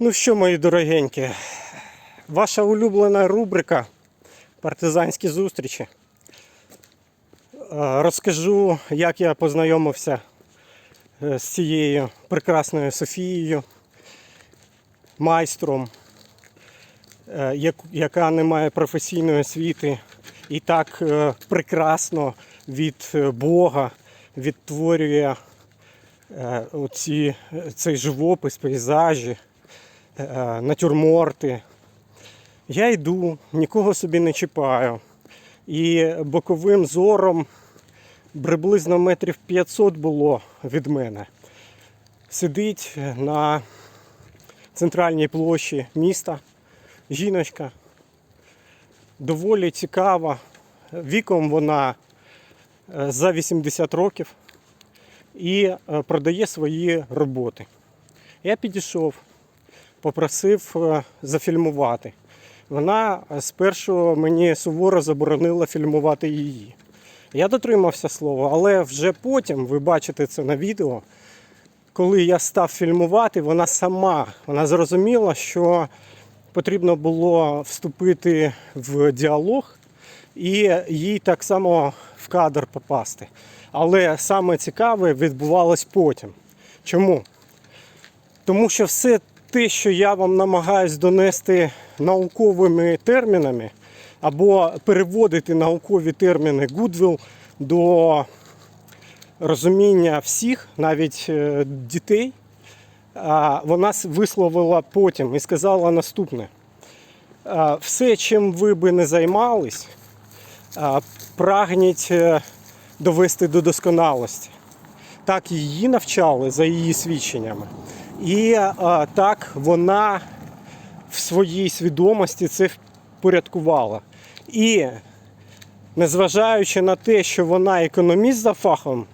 Ну що, мої дорогенькі, ваша улюблена рубрика Партизанські зустрічі. Розкажу, як я познайомився е, з цією прекрасною Софією, майстром, е, яка не має професійної освіти і так е, прекрасно від Бога відтворює оці, цей живопис, пейзажі, натюрморти. Я йду, нікого собі не чіпаю. І боковим зором приблизно метрів 500 було від мене. Сидить на центральній площі міста жіночка. Доволі цікава. Віком вона е, за 80 років і е, продає свої роботи. Я підійшов, попросив е, зафільмувати. Вона е, спершу мені суворо заборонила фільмувати її. Я дотримався слова, але вже потім, ви бачите це на відео, коли я став фільмувати, вона сама вона зрозуміла, що потрібно було вступити в діалог і їй так само в кадр попасти. Але саме цікаве відбувалось потім. Чому? Тому що все те, що я вам намагаюсь донести науковими термінами, або переводити наукові терміни Goodwill до розуміння всіх, навіть е, дітей, вона висловила потім і сказала наступне. Все, чим ви би не займались, прагніть е, довести до досконалості. Так її навчали за її свідченнями. І а, так вона в своїй свідомості це впорядкувала. І незважаючи на те, що вона економіст за фахом,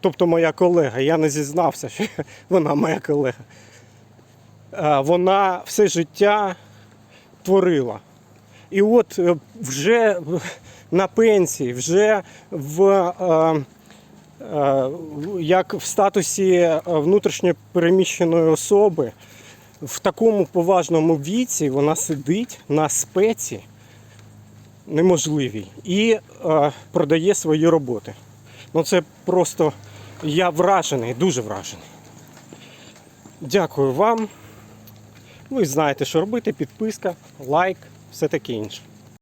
тобто моя колега, я не зізнався, що вона моя колега, а, вона все життя творила. І от е, вже на пенсії, вже в, е, е, як в статусі е, внутрішньо переміщеної особи, в такому поважному віці вона сидить на спеці неможливій і е, продає свої роботи. Ну це просто я вражений, дуже вражений. Дякую вам. Ви знаєте, що робити. Підписка, лайк, все таке інше.